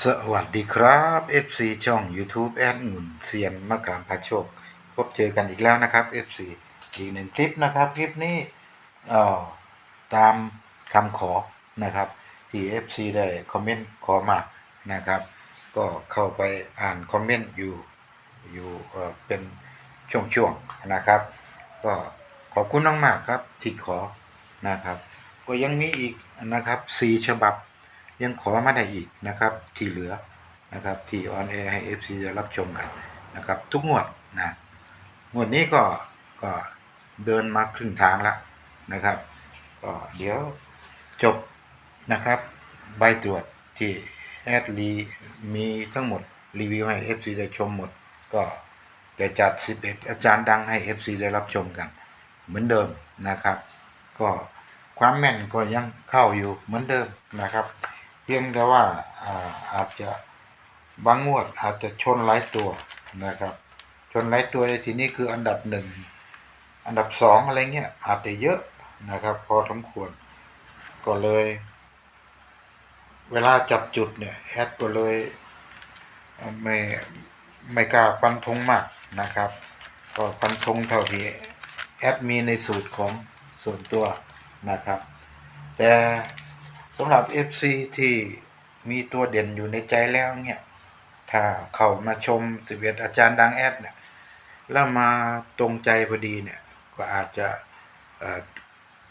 สวัสดีครับ FC ช่อง YouTube แอดหมุนเซียนมะขามพาโชค พบเจอกันอีกแล้วนะครับ FC อีกหนึ่งคลิปนะครับ คลิปนี้เอ่อตามคำขอนะครับ ที่ FC ได้คอมเมนต์ขอมานะครับ ก็เข้าไปอ่านคอมเมนต์อยู่อยู่เอ่อเป็นช่วงๆนะครับ ก็ขอบคุณมากๆครับที่ขอนะครับ ก็ยังมีอีกนะครับสี่ฉบับ ยังขอมาได้อีกนะครับที่เหลือนะครับที่ออนแอร์ให้ FC ได้รับชมกันนะครับทุกงวดนะงวดนี้ก็ก็เดินมาครึ่งทางแล้วนะครับก็เดี๋ยวจบนะครับใบตรวจที่แอดลีมีทั้งหมดรีวิวให้ FC ได้ชมหมด ก็จะจัด 11 อาจารย์ดังให้ FC ได้รับชมกัน เหมือนเดิมนะครับ ก็ความแม่นก็ยังเข้าอยู่เหมือนเดิมนะครับ พียงแต่ว่าอาอาจจะบางงวดอาจจะชนหลายตัวนะครับ ชนหลายตัวในที่นี้คืออันดับหนึ่งอันดับสองอะไรเงี้ยอาจจะเยอะนะครับ พอสมควรก็เลย เวลาจับจุดเนี่ยแอดก็เลยไม่ไม่กล้าฟันธงมากนะครับ ก็ฟันธงเท่าที่แอดมีในสูตรของส่วนตัวนะครับ แต่ำหรับ FC ที่มีตัวเด่นอยู่ในใจแล้วเนี่ย ถ้าเข้ามาชม11อาจารย์ดังแอดเนี่ย แล้วมาตรงใจพอดีเนี่ย ก็อาจจะ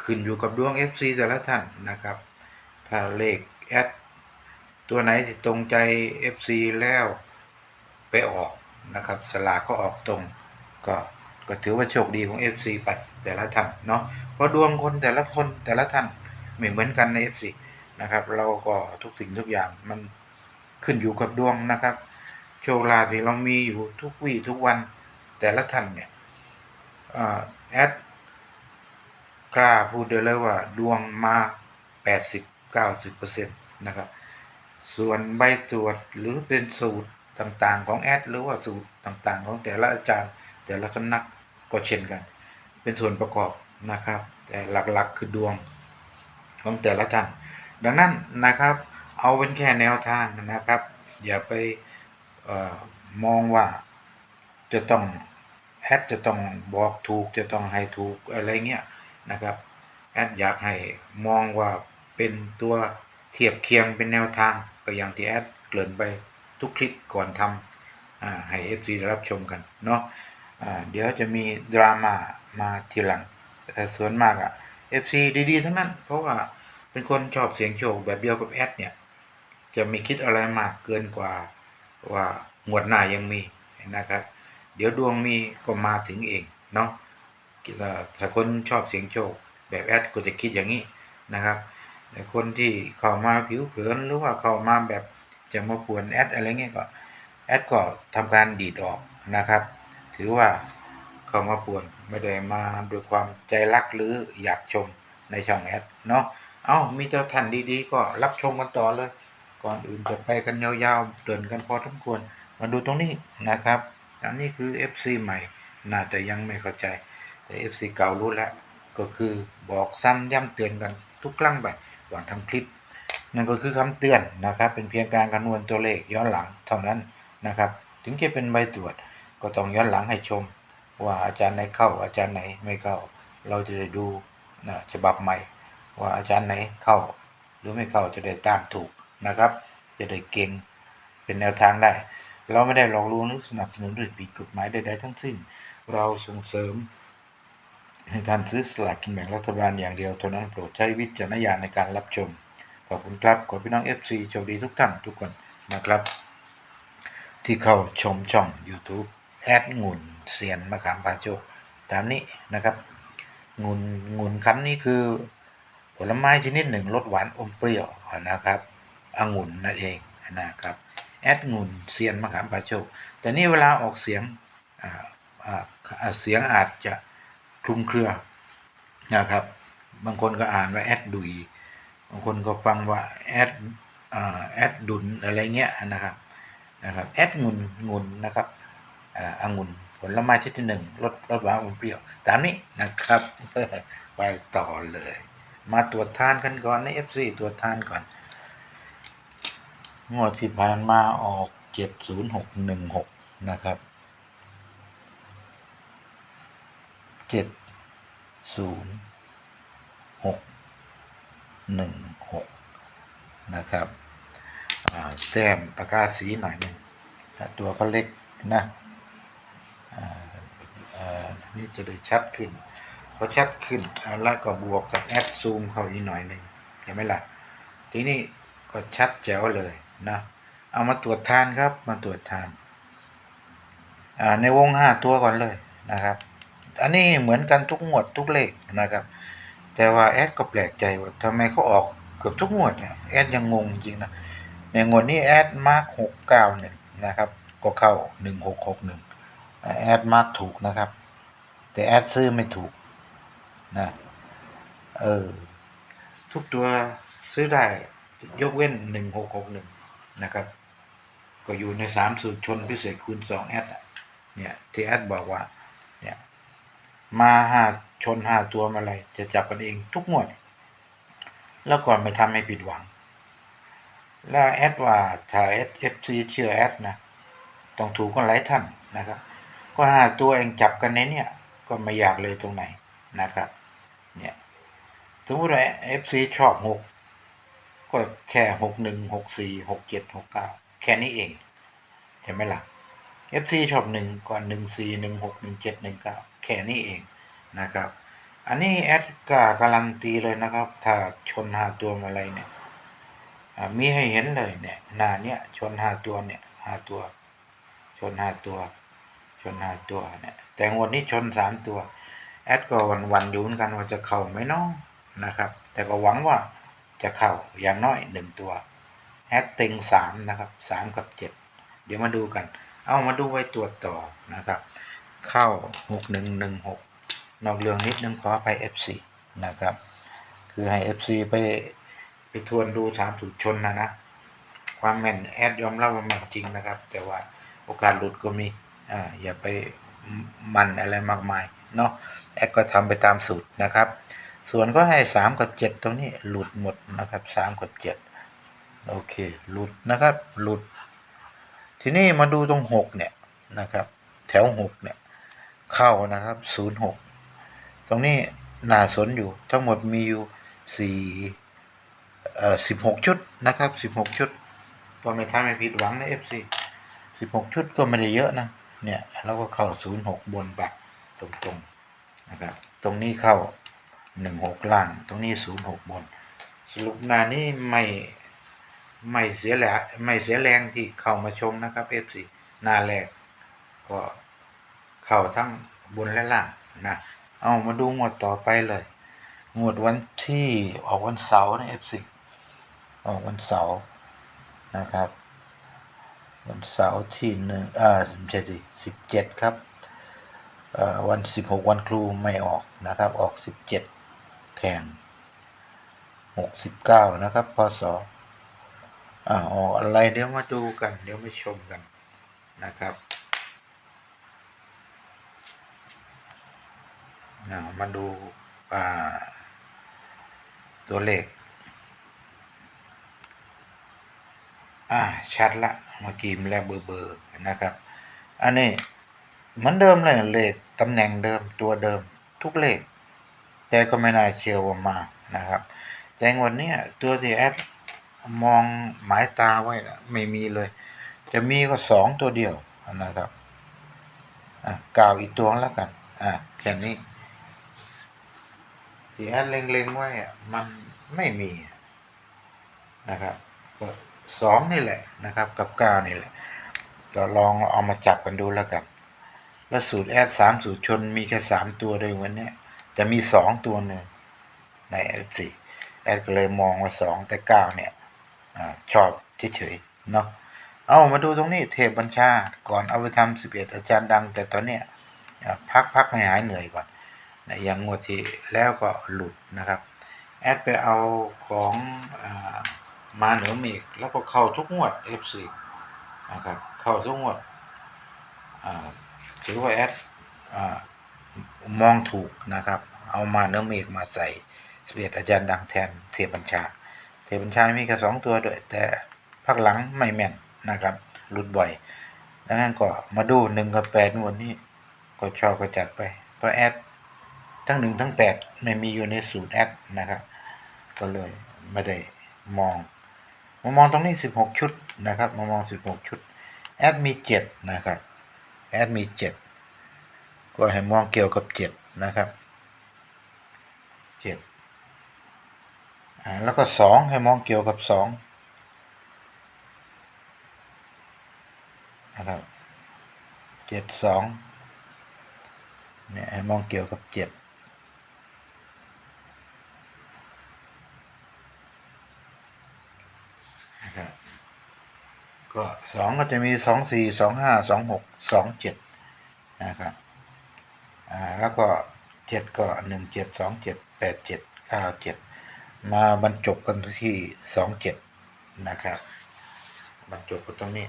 ขึ้นอยู่กับดวง FC แต่ละท่านนะครับ ถ้าเลขแอดตัวไหนที่ตรงใจ FC แล้วไปออกนะครับ สลากก็ออกตรง ก็ก็ถือว่าโชคดีของ FC ไปแต่ละท่านเนาะเพราะดวงคนแต่ละคนแต่ละท่านไม่เหมือนกันใน FC นะครับ เราก็ทุกสิ่งทุกอย่างมันขึ้นอยู่กับดวงนะครับ โชคลาภที่เรามีอยู่ทุกวี่ทุกวันแต่ละท่านเนี่ยอแอดกล้าพูดได้เลยว่าดวงมา 80-90%นะครับ ส่วนใบตรวจหรือเป็นสูตรต่างๆ ของแอดหรือว่าสูตรต่างๆ ของแต่ละอาจารย์ แต่ละสำนักก็เช่นกัน เป็นส่วนประกอบนะครับ แต่หลักๆคือดวงของแต่ละท่าน ดังนั้นนะครับ เอาเป็นแค่แนวทางนะครับ อย่าไปออมองว่าจะต้องแอดจะต้องบอกถูกจะต้องให้ถูกอะไรเงี้ยนะครับแอดอยากให้มองว่าเป็นตัวเทียบเคียงเป็นแนวทางก็อย่างที่แอดเกริ่นไปทุกคลิปก่อนทำให้ FC ได้รับชมกันเนาะเดี๋ยวจะมีดราม่ามาทีหลังแต่ส่วนมากอะ FC ดีๆ ทั้งนั้น เพราะว่า เป็นคนชอบเสียงโชคแบบเดียวกับแอดเนี่ย จะไม่คิดอะไรมากเกินกว่าว่าหมวดหน้ายังมีนะครับ เดี๋ยวดวงมีก็มาถึงเองเนาะถ้าคนชอบเสียงโชคแบบแอดก็จะคิดอย่างนี้นะครับแต่คนที่เข้ามาผิวเผินหรือว่าเข้ามาแบบจะมาป่วนแอดอะไรเงี้ยก็แอดก็ทำการดีดออกนะครับ ถือว่าเข้ามาป่วนไม่ได้มาด้วยความใจรักหรืออยากชมในช่องแอดเนาะ เอ้ามีเจ้าท่านดีๆ ก็รับชมกันต่อเลย ก่อนอื่นจะไปกันยาวๆเตือนกันพอสมควร มาดูตรงนี้นะครับ อันนี้คือ FC ใหม่ น่าจะยังไม่เข้าใจ แต่ FC เก่ารู้แล้ว ก็คือบอกซ้ำย้ำเตือนกันทุกครั้งไปก่อนทำคลิป นั่นก็คือคำเตือนนะครับ เป็นเพียงการคำนวณตัวเลขย้อนหลังเท่านั้นนะครับ ถึงจะเป็นใบตรวจก็ต้องย้อนหลังให้ชม ว่าอาจารย์ไหนเข้าอาจารย์ไหนไม่เข้า เราจะได้ดูฉบับใหม่ ว่าอาจารย์ไหนเข้า หรือไม่เข้าจะได้ตามถูกนะครับ จะได้เก่งเป็นแนวทางได้ เราไม่ได้หลอกลวงหรือสนับสนุนหรือผิดกฎหมายใดๆทั้งสิ้น เราส่งเสริมให้ท่านซื้อสลากกินแบ่งรัฐบาลอย่างเดียวเท่านั้นโปรดใช้วิจารณญาณในการรับชม ขอบคุณครับขอพี่น้อง FC โชคดีทุกท่านทุกคนนะครับ ที่เข้าชมช่อง YouTube แอดงุนเซียนมะขามปาโจกตามนี้นะครับ งุนงุนคำนี้คือ ลไม้ชนิดหนึ่งรสหวานอมเปรี้ยวนะครับองุ่นนั่นเองนะครับแอดงุ่นเซียนมะขามปาโจกแต่นี่เวลาออกเสียงเสียงอาจจะคลุมเครือนะครับ บางคนก็อ่านว่าแอดดุยบางคนก็ฟังว่าแอดแอดดุนอะไรเงี้ยนะครับนะครับแอดงุนงุนนะครับอ่าองุ่นผลไม้ชนิดหนึ่งรสรสหวานอมเปรี้ยว ตามนี้นะครับ ไปต่อเลย มาตรวจทานกันก่อนใน FC ตรวจทานก่อน งวดที่ผ่านมาออกเจ็ดศูนย์หกหนึ่งหกนะครับเจ็ดศูนย์หกหนึ่งหกนะครับแต้มปากกาสีหน่อยหนึ่งตัวก็เล็กนะอ่าอ่าทีนี้จะได้ชัดขึ้น พอชัดขึ้นแล้วก็บวกกับแอดซูมเข้าอีกหน่อยหนึ่งเห็นไหมล่ะ ทีนี้ก็ชัดแจ๋วเลยนะเอามาตรวจทานครับมาตรวจทานในวงห้าตัวก่อนเลยนะครับ อันนี้เหมือนกันทุกงวดทุกเลขนะครับ แต่ว่าแอดก็แปลกใจว่าทำไมเขาออกเกือบทุกงวดเนี่ยแอดยังงงจริงนะในงวดนี้แอดมาร์กหกเก้าหนึ่งนะครับ ก็เข้าหนึ่งหกหกหนึ่งแอดมาร์กถูกนะครับ แต่แอดซื้อไม่ถูก นะเออทุกตัวซื้อได้ยกเว้นหนึ่งหกหกหนึ่งนะครับ ก็อยู่ในสามสูตรชนพิเศษคูณสองแอดเนี่ยที่แอดบอกว่าเนี่ยมาห้าชนห้าตัวมาอะไรจะจับกันเองทุกงวด แล้วก่อนไม่ทำให้ผิดหวัง แล้วแอดว่าถ้าแอดเอฟซีเชื่อแอดนะต้องถูกกันหลายท่านนะครับ ก็ห้าตัวเองจับกันในเนี่ยก็ไม่อยากเลยตรงไหนนะครับ เนี่ยสมมติว่าเอฟซีชอบหกก็แค่หกหนึ่งหกสี่หกเจ็ดหกเก้าแค่นี้เองเห็นไหมล่ะเอฟซีชอบหนึ่งก่อนหนึ่งสี่หนึ่งหกหนึ่งเจ็ดหนึ่งเก้าแค่นี้เองนะครับ อันนี้แอดกาการันตีเลยนะครับ ถ้าชนหาตัวมาอะไรเนี่ยมีให้เห็นเลยเนี่ยหนาเนี่ยชนหาตัวเนี่ยหาตัว ชนหาตัว ชนหาตัวเนี่ยแต่งวดนี้ชนสามตัว แอดก็วันวันๆอยู่เหมือนกันว่าจะเข้าไหมเน้องนะครับ แต่ก็หวังว่าจะเข้าอย่างน้อยหนึ่งตัวแอดเต็งสามนะครับสามกับเจ็ดเดี๋ยวมาดูกัน เอามาดูไว้ตรวจต่อนะครับ เข้าหกหนึ่งหนึ่งหกนอกเรื่องนิดนึงขอไป FC นะครับ คือให้ FC ไปไปทวนดูสามสูตรชนนะนะ ความแม่นแอดยอมรับว่าแม่นจริงนะครับ แต่ว่าโอกาสหลุดก็มีอ่าอย่าไปมันอะไรมากมาย เนาะแอดก็ทำไปตามสูตรนะครับ ส่วนก็ให้สามกับเจ็ดตรงนี้หลุดหมดนะครับสามกับเจ็ดโอเค หลุดนะครับ หลุด ทีนี้มาดูตรงหกเนี่ยนะครับ แถวหกเนี่ย เข้านะครับศูนย์หกตรงนี้น่าสนอยู่ ทั้งหมดมีอยู่สี่เอ่อสิบหกชุดนะครับสิบหกชุดก็ไม่ทำให้ผิดหวังนะเอฟซีสิบหกชุดก็ไม่ได้เยอะนะ เนี่ยเราก็เข้าศูนย์หกบนบัก ตรงๆนะครับตรงนี้เข้าหนึ่งหกล่าง ตรงนี้ศูนย์หกบน สรุปนานี้ไม่ไม่เสียแหละไม่เสียแรงที่เข้ามาชมนะครับเอฟซีนาแรกก็เข้าทั้งบนและล่างนะเอามาดูงวดต่อไปเลยงวดวันที่ออกวันเสาร์นะเอฟซีออกวันเสาร์นะครับ วันเสาร์ที่หนึ่งอ่าไม่ใช่ดิสิบเจ็ดครับ วันสิบหกวันครูไม่ออกนะครับ ออกสิบเจ็ดแทนหกสิบเก้านะครับพศอ่าออกอะไรเดี๋ยวมาดูกัน เดี๋ยวมาชมกันนะครับามาดูาตัวเลข อ่าชัดละเมื่อกี้มันแล้วเบอร์เบอร์นะครับ อันนี้ เหมือนเดิมเลยเลขตำแหน่งเดิมตัวเดิมทุกเลข แต่ก็ไม่น่าเชื่อว่ามานะครับแต่วันนี้ตัวที่แอดมองหมายตาไว้นะไม่มีเลย จะมีก็สองตัวเดียวนะครับกล่าวอีกตัวแล้วกัน อะแค่นี้ที่แอดเล็งๆไว้มันไม่มีนะครับก็สองนี่แหละนะครับ กับเก้านี่แหละก็ลองเอามาจับกันดูแล้วกัน แล้วสูตรแอดสามสูตรชนมีแค่สามตัวด้วยวันนี้แต่มีสองตัวหนึ่งในแอดสี่แอดก็เลยมองว่าสองแต่เก้าเนี่ยอชอบเฉยๆเนาะเอามาดูตรงนี้เทพบัญชาก่อนเอาไปทำสิบเอ็ดอาจารย์ดัง แต่ตอนเนี้ยพักพักให้หายเหนื่อยก่อนนะอย่างงวดที่แล้วก็หลุดนะครับ แอดไปเอาของอมาเหนือเมฆแล้วก็เข้าทุกงวด F4 นะครับเข้าทุกงวดอ่า ถือว่าแอดอมองถูกนะครับ เอามาเนื้อเมฆมาใส่สเปียดอาจารย์ดังแทนเทพบัญชา เทพบัญชามีแค่สองตัวด้วย แต่พักหลังไม่แม่นนะครับหลุดบ่อย ดังนั้นก็มาดูหนึ่งกับแปดงวดนี้ก็ชอบก็จัดไป เพราะแอดทั้งหนึ่งทั้งแปดไม่มีอยู่ในสูตรแอดนะครับ ก็เลยไม่ได้มองมามองตรงนี้สิบหกชุดนะครับ มามองสิบหกชุด แอดมีเจ็ดนะครับ แอดมีเจ็ดก็ให้มองเกี่ยวกับเจ็ดนะครับเจ็ดแล้วก็สองให้มองเกี่ยวกับสองนะครับเจ็ดสองเนี่ยให้มองเกี่ยวกับเจ็ดนะครับ ก็สองก็จะมีสองสี่สองห้าสองหกสองเจ็ดนะครับอ่าแล้วก็เจ็ดก็หนึ่งเจ็ดสองเจ็ดแปดเจ็ดเก้าเจ็ดมาบรรจบกันที่สองเจ็ดนะครับบรรจบกันตรงนี้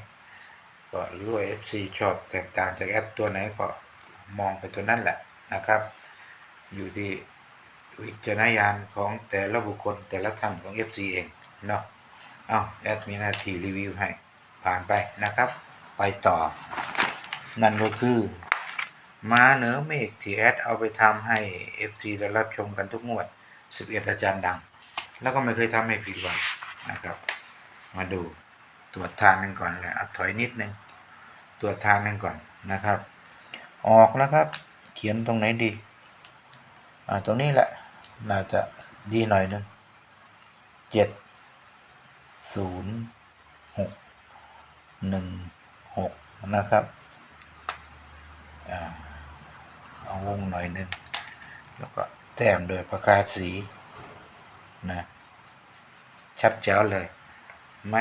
ก็หรือว่า FC ชอบแตกต่างจากแอปตัวไหนก็มองไปตัวนั้นแหละนะครับ อยู่ที่วิจารณญาณของแต่ละบุคคลแต่ละท่านของ FC เองเนาะเอาแอดมีหน้าที่รีวิวให้ ผ่านไปนะครับ ไปต่อ นั่นก็คือมาเหนือเมฆที่แอดเอาไปทำให้ FC ได้รับชมกันทุกงวด 11 อาจารย์ดัง แล้วก็ไม่เคยทำให้ผิดหวังนะครับ มาดูตรวจทางหนึ่งก่อนเลยเอาถอยนิดนึงตรวจทางหนึ่งก่อนนะครับ ออกนะครับ เขียนตรงไหนดี อ่าตรงนี้แหละ น่าจะดีหน่อยนึงเจ็ดศูนย์หก หนึ่งหกนะครับเอาวงหน่อยหนึ่งแล้วก็แต้มโดยประกาศสีนะชัดแจ๋วเลยไหม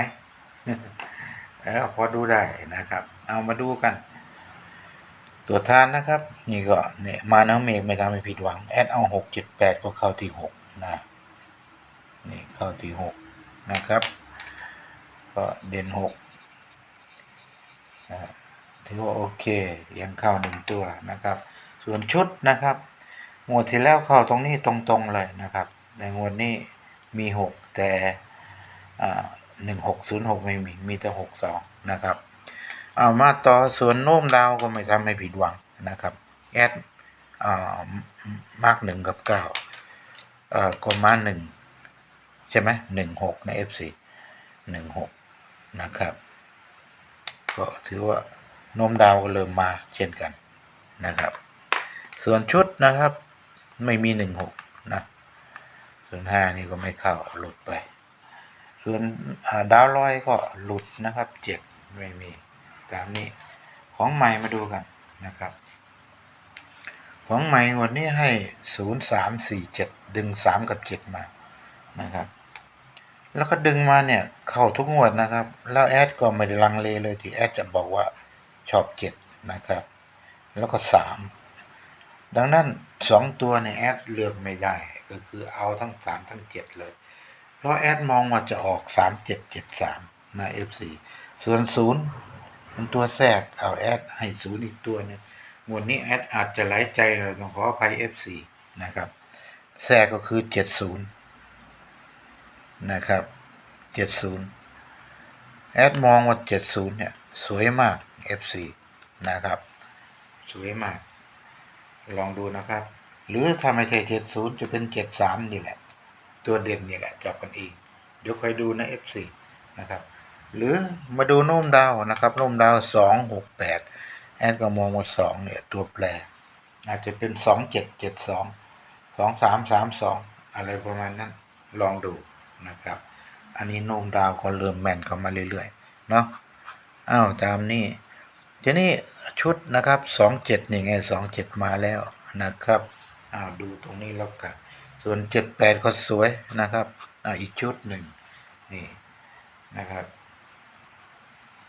แล้วพอดูได้นะครับ เอามาดูกัน ตัวทานนะครับ นี่ก็เนี่ยมาน้ำเมฆไม่ทำให้ผิดหวัง แอดเอาหกเจ็ดแปดก็เข้าที่หกนะนี่เข้าที่หกนะครับ ก็เด่นหก ถือว่าโอเคยังเข้าหนึ่งตัวนะครับ ส่วนชุดนะครับงวดที่แล้วเข้าตรงนี้ตรงๆเลยนะครับ ในงวดนี้มีหกแต่หนึ่งหกศูนย์หกไม่มีมีแต่หกสองนะครับ เอามาต่อส่วนโน้มดาวก็ไม่ทำให้ผิดหวังนะครับแอดมากหนึ่งกับเก้าก็มาหนึ่งใช่ไหมหนึ่งหกใน F4 หนึ่งหกนะครับ ก็ถือว่าโน้มดาวก็เริ่มมาเช่นกันนะครับ ส่วนชุดนะครับไม่มีหนึ่งหกนะส่วนห้านี่ก็ไม่เข้าหลุดไป ส่วนาดาวลอยก็หลุดนะครับเจ็ดไม่มีตามนี้ของใหม่มาดูกันนะครับ ของใหม่วันนี้ให้ศูนย์สามสี่เจ็ดดึงสามกับเจ็ดมานะครับ แล้วก็ดึงมาเนี่ย เข้าทุกงวดนะครับ แล้วแอดก็ไม่ได้ลังเลเลยที่แอดจะบอกว่าชอบเจ็ดนะครับ แล้วก็สามดังนั้นสองตัวเนี่ยแอดเลือกไม่ได้ ก็คือเอาทั้งสามทั้งเจ็ดเลย เพราะแอดมองว่าจะออกสามเจ็ดเจ็ดสามนะเอฟซีส่วนศูนย์เป็นตัวแทรกเอาแอดให้ศูนย์อีกตัวหนึงหมวดนี้แอดอาจจะหลายใจเลยต้องขออภัยเอฟซีนะครับแทรกก็คือเจ็ดศูนย์ นะครับเจ็ดศูนย์แอดมองว่าเจ็ดศูนย์เนี่ย สวยมาก FC นะครับ สวยมาก ลองดูนะครับ หรือถ้าไม่ใช่เจ็ดศูนย์จะเป็นเจ็ดสามนี่แหละ ตัวเด่นนี่แหละ จับกันเองเดี๋ยวคอยดูนะ F4 นะครับหรือมาดูโน้มดาวนะครับโน้มดาวสองหกแปดแอดก็มองว่าสองเนี่ย ตัวแปร อาจจะเป็นสองเจ็ดเจ็ดสองสองสามสามสองอะไรประมาณนั้น ลองดู นะครับ อันนี้โน้มดาวก็เริ่มแม่นเข้ามาเรื่อยๆเนาะอ้าวตามนี้ทีนี้ชุดนะครับสองเจ็ดนี่ไงสองเจ็ดมาแล้วนะครับอ้าวดูตรงนี้แล้วกันส่วนเจ็ดแปดก็สวยนะครับอ่าอีกชุดหนึ่งนี่นะครับ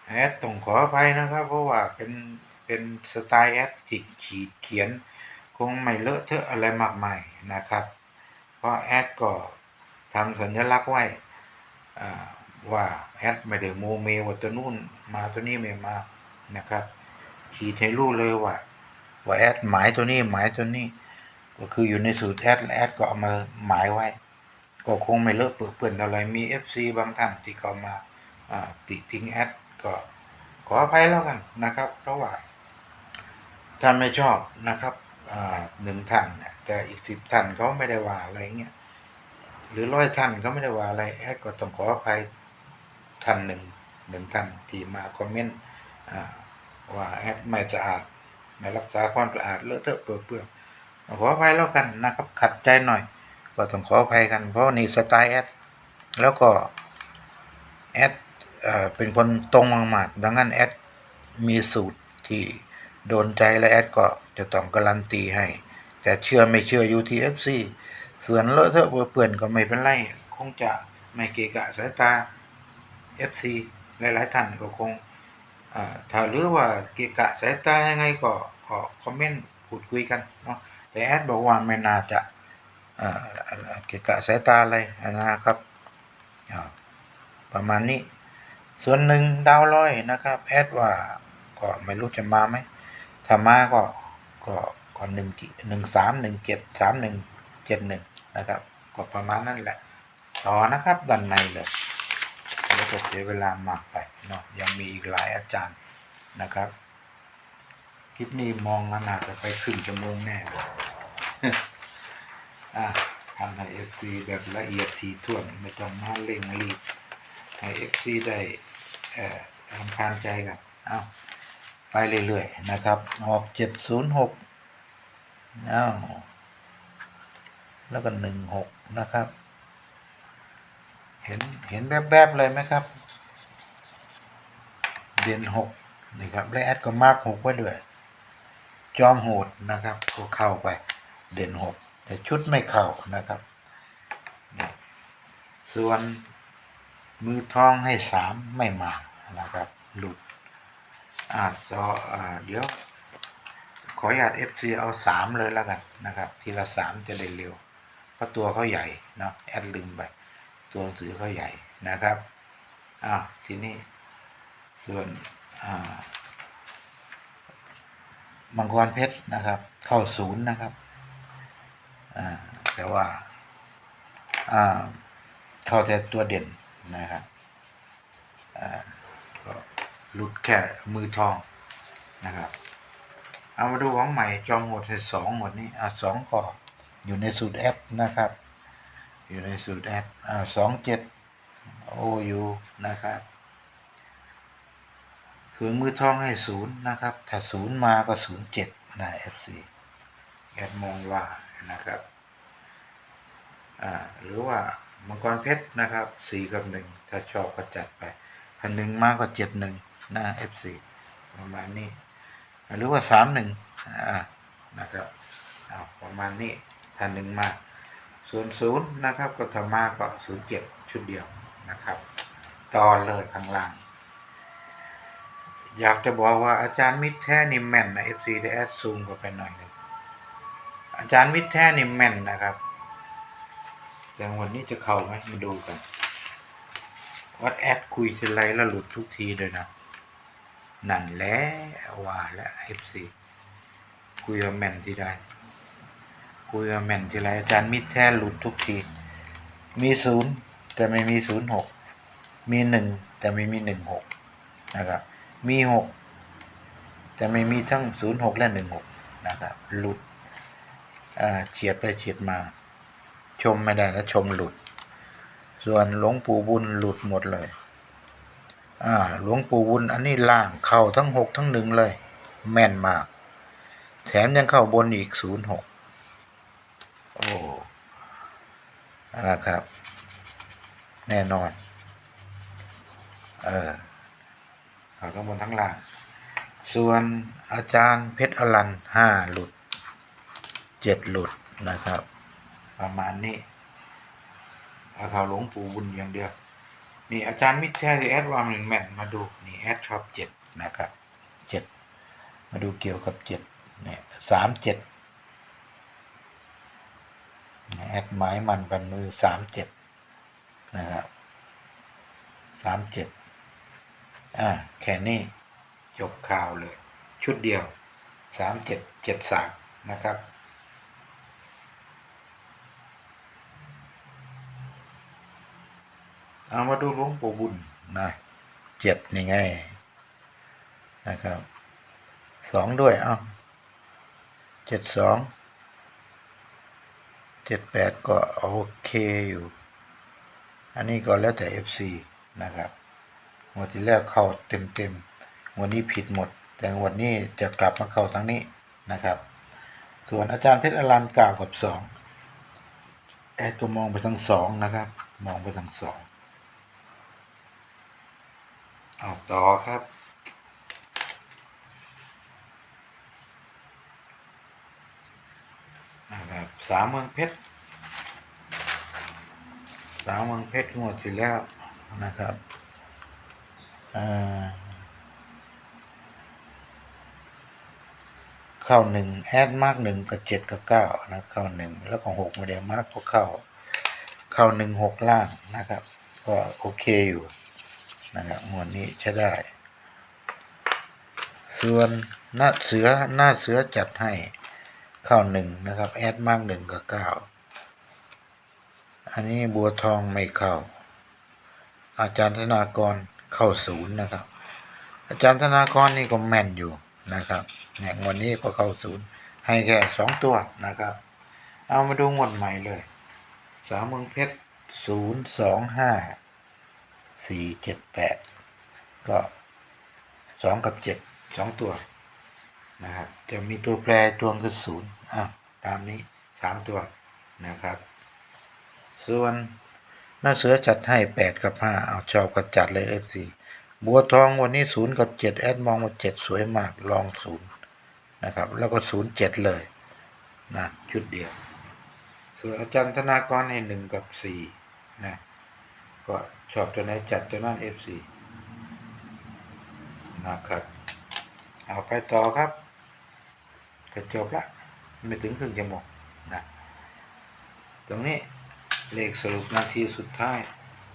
แอดต้องขออภัยนะครับ เพราะว่าเป็นเป็นสไตล์แอดจิกขีดเขียน คงไม่เลอะเทอะอะไรมากมายนะครับ เพราะแอดก็ ทำสัญลักษณ์ไว้ว่าแอดไม่ได้โมเมว่าตัวนู่นมาตัวนี้ไม่มานะครับขีดให้รู้เลยว่า ว่าแอดหมายตัวนี้หมายตัวนี้ ก็คืออยู่ในสูตรแอดแอดก็เอามาหมายไว้ ก็คงไม่เลอะเปื้อนเปื้อนเท่าไรมี FC บางท่านที่เขามาติทิ้งแอดก็ขออภัยแล้วกันนะครับ เพราะว่าท่านไม่ชอบนะครับหนึ่งท่านแต่อีกสิบท่านเขาไม่ได้ว่าอะไรเงี้ย หรือร้อยท่านเขาไม่ได้ว่าอะไรแอดก็ต้องขออภัยท่านหนึ่งหนึ่งท่านที่มาคอมเมนต์ว่าแอดไม่สะอาดไม่รักษาความสะอาดเลอะเทอะเปื้อนเปื้อขออภัยแล้วกันนะครับ ขัดใจหน่อย ก็ต้องขออภัยกัน เพราะนี่สไตล์แอดแล้วก็แอดเอ่อเป็นคนตรงมากๆดังนั้นแอดมีสูตรที่โดนใจและแอดก็จะต้องการันตีให้ แต่เชื่อไม่เชื่ออยู่ที่ FC ส่วนเลอะเทอะเปื้อนก็ไม่เป็นไร คงจะไม่เกะกะสายตา FC หลายๆท่านก็คงถ้าหรือว่าเกะกะสายตายังไงก็ก็คอมเมนต์พูดคุยกันเนาะแต่แอดบอกว่าไม่น่าจะเกี่ยวกับสายตาอะไรนะครับ ประมาณนี้ ส่วนหนึ่งดาวร้อยนะครับ แอดว่าก็ไม่รู้จะมาไหมถ้ามาก็ก็ก็หนึ่งหนึ่งสามหนึ่งเจ็ดสามหนึ่งเจ็ดหนึ่ง นะครับก็ประมาณนั้นแหละ ต่อนะครับด้านในเลยแล้วจะเสียเวลามากไปเนาะยังมีอีกหลายอาจารย์นะครับ คลิปนี้มองมาน่าจะไปครึ่งชั่วโมงแน่เลยอะทำให้ FC แบบละเอียดถี่ถ้วนไม่ต้องมาเร่งรีบให้ FC ได้ทำคานใจกันเอาไปเรื่อยๆนะครับออกเจ็ดศูนย์หกเอา แล้วก็หนึ่งหกนะครับ เห็นเห็นแวบๆเลยไหมครับ เดือนหกนี่ครับและแอดก็มาร์กหกไว้ด้วย จอมโหดนะครับก็เข้าไป เด่นหกแต่ชุดไม่เข้านะครับ ส่วนมือทองให้สามไม่มานะครับ หลุดอาจจะเดี๋ยว ขออนุญาต FC เอาสามเลยแล้วกันนะครับ ทีละสามจะได้เร็ว ราะตัวเขาใหญ่เนาะแอดลืมไป ตัวหนังสือเขาใหญ่นะครับอ้าวทีนี้ส่วนมังกรเพชรนะครับ เข้าศูนย์นะครับอ่าแต่ว่าอ่าเข้าแต่ตัวเด่นนะครับอ่าก็หลุดแค่มือทองนะครับ เอามาดูของใหม่จองหมดสองหมดนี้อ่าสองก็อ อยู่ในสูตรแอดนะครับ อยู่ในสูตรแอดอ่าสองเจ็ดโอยูนะครับส่วนมือทองให้ศูนย์นะครับ ถ้าศูนย์มาก็ศูนย์เจ็ดนะ FC แอดมองว่านะครับอ่าหรือว่ามังกรเพชรนะครับสี่กับหนึ่งถ้าชอบก็จัดไปถ้าหนึ่งมากก็เจ็ดหนึ่งนะ FC ประมาณนี้ หรือว่าสามหนึ่งอ่านะครับเอาประมาณนี้ ถ้าหนึ่งมาส่วนศูนย์นะครับก็ถ้ามาก็ศูนย์เจ็ดชุดเดียวนะครับต่อเลยข้างล่าง อยากจะบอกว่าอาจารย์มิตรแท้นี่แม่นนะ FC ได้แอดซูมเข้าไปหน่อยนึงอาจารย์มิตรแท้นี่แม่นนะครับจังวันนี้จะเข้าไหมมาดูกันวัดแอดคุยทีไรแล้วหลุดทุกทีเลยนะนั่นแหละว่าแล้ว FC คุยกับแม่นที่ใด คุยกับแม่นทีไรอาจารย์มิตรแท้หลุดทุกที มีศูนย์แต่ไม่มีศูนย์หกมีหนึ่งแต่ไม่มีหนึ่งหกนะครับ มีหกแต่ไม่มีทั้งศูนย์หกและหนึ่งหกนะครับหลุดเฉียดไปเฉียดมา ชมไม่ได้นะชมหลุด ส่วนหลวงปู่บุญหลุดหมดเลยอ่าหลวงปู่บุญอันนี้ล่างเข้าทั้งหกทั้งหนึ่งเลย แม่นมาก แถมยังเข้าบนอีกศูนย์หก โอ้นะครับ แน่นอน เออขาทั้งบนทั้งล่าง ส่วนอาจารย์เพชรอลันห้าหลุดเจ็ดหลุดนะครับ ประมาณนี้เอาเขาหลวงปู่บุญอย่างเดียว นี่อาจารย์มิตรแท้ที่แอดวามหนึ่งแม่นมาดู นี่แอดชอบเจ็ดนะครับเจ็ดมาดูเกี่ยวกับเจ็ดเนี่ยสามเจ็ด แอดหมายมันปันมือสามเจ็ดนะครับสามเจ็ดอ่าแค่นี้จบข่าวเลย ชุดเดียวสามเจ็ดเจ็ดสามนะครับ เอามาดูหลวงปู่บุญนะเจ็ดนี่ไงนะครับสองด้วย เอ้าเจ็ดสอง เจ็ดแปดก็โอเคอยู่ อันนี้ก็แล้วแต่ FC นะครับงวดที่แรกเข้าเต็มเต็มงวดนี้ผิดหมด แต่งวดนี้จะกลับมาเข้าทั้งนี้นะครับ ส่วนอาจารย์เพชรอรันเก้ากับสองแอดก็มองไปทางสองนะครับ มองไปทางสองเอาต่อครับ นะครับ สามเมืองเพชรสามเมืองเพชรงวดที่แล้วนะครับเข้าหนึ่งแอดมากหนึ่งกับเจ็ดกับเก้านะเข้าหนึ่งแล้วก็หกไม่ได้มากก็เข้า เข้าหนึ่งหกล่างนะครับ ก็โอเคอยู่นะครับงวดนี้ใช้ได้ ส่วนหน้าเสือหน้าเสือจัดให้ เข้าหนึ่งนะครับ แอดมากหนึ่งกับเก้าอันนี้บัวทองไม่เข้า อาจารย์ธนากรเข้าศูนย์นะครับ อาจารย์ธนากรนี่ก็แม่นอยู่นะครับเนี่ยงวันนี้ก็เข้าศูนย์ให้แค่สองตัวนะครับ เอามาดูงวดใหม่เลย สามเมืองเพชรศูนย์สองห้าสี่เจ็ดแปดก็สองกับเจ็ดสองตัว นะครับ จะมีตัวแปรตัวคือศูนย์อะตามนี้สามตัวนะครับ ส่วนหน้าเสือจัดให้แปดกับห้าเอาชอบก็จัดเลยเอฟซีบัวทองวันนี้ศูนย์กับเจ็ดแอดมองว่าเจ็ดสวยมากลองศูนย์นะครับ แล้วก็ศูนย์เจ็ดเลยนะชุดเดียว ส่วนอาจารย์ธนากรให้หนึ่งกับสี่นะก็ชอบตัวไหนจัดตัวนั้นเอฟซีนะครับ เอาไปต่อครับ ก็จบละไม่ถึงครึ่งชั่วโมงนะตรงนี้เลขสรุปนาทีสุดท้าย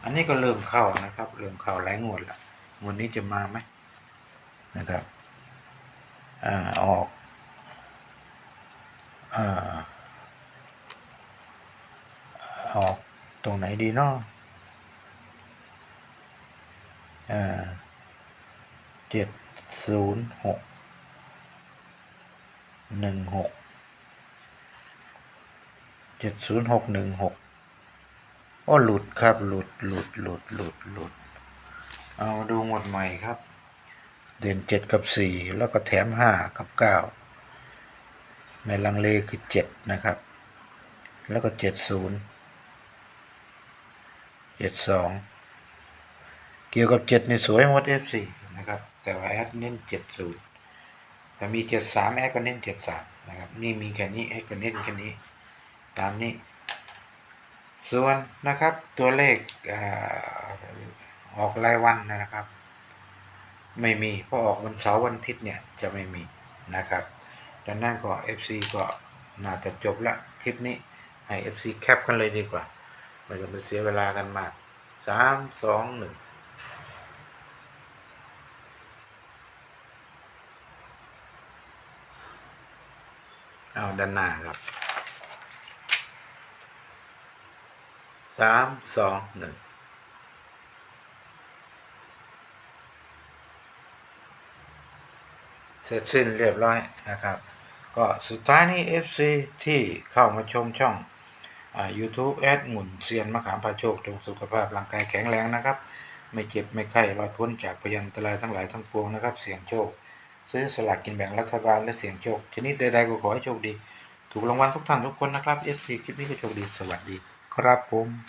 อันนี้ก็เริ่มเข้านะครับ เริ่มเข้าหลายงวดละงวดนี้จะมาไหมนะครับอ่าออกอ่าออกตรงไหนดีเนาะอ่าเจ็ดศูนย์หก หนึ่งหกเจ็ดศูนย์หกหนึ่งหกโอ้หลุดครับ หลุดหลุดหลุดหลุดหลุด เอาดูหมวดใหม่ครับ เด่นเจ็ดกับสี่แล้วก็แถมห้ากับเก้าไม่ลังเลคือเจ็ดนะครับ แล้วก็เจ็ดศูนย์เจ็ดสองเกี่ยวกับเจ็ดนี่สวยหมดเอฟซีนะครับ แต่ว่าแอดเน้นเจ็ดศูนย์ ถ้ามีเจ็ดสามแอดก็เน้นเจ็ดสามนะครับนี่มีแค่นี้แอดก็เน้นแค่นี้ ตามนี้ ส่วนนะครับตัวเลขอออกรายวันนะครับ ไม่มีเพราะออกวันเสาร์วันอาทิตย์เนี่ยจะไม่มีนะครับดังนั้นก็ FC ก็น่าจะจบละคลิปนี้ให้ FC แคปกันเลยดีกว่าไม่ต้องไปเสียเวลากันมากสามสองหนึ่ง เอา ด้านหน้าครับสามสองหนึ่งเสร็จสิ้นเรียบร้อยนะครับ ก็สุดท้ายนี้ FC ที่เข้ามาชมช่องอ่า YouTube แอดหมุนเซียนมะขามพาโชคจงสุขภาพร่างกายแข็งแรงนะครับ ไม่เจ็บไม่ไข้รอดพ้นจากพยันตรายทั้งหลายทั้งปวงนะครับ เสี่ยงโชค ซื้อสลากกินแบ่งรัฐบาลและเสี่ยงโชค ชนิดใดๆก็ขอให้โชคดี ถูกรางวัลทุกท่านทุกคนนะครับเอสพีคลิปนี้ก็โชคดี สวัสดี ครับผม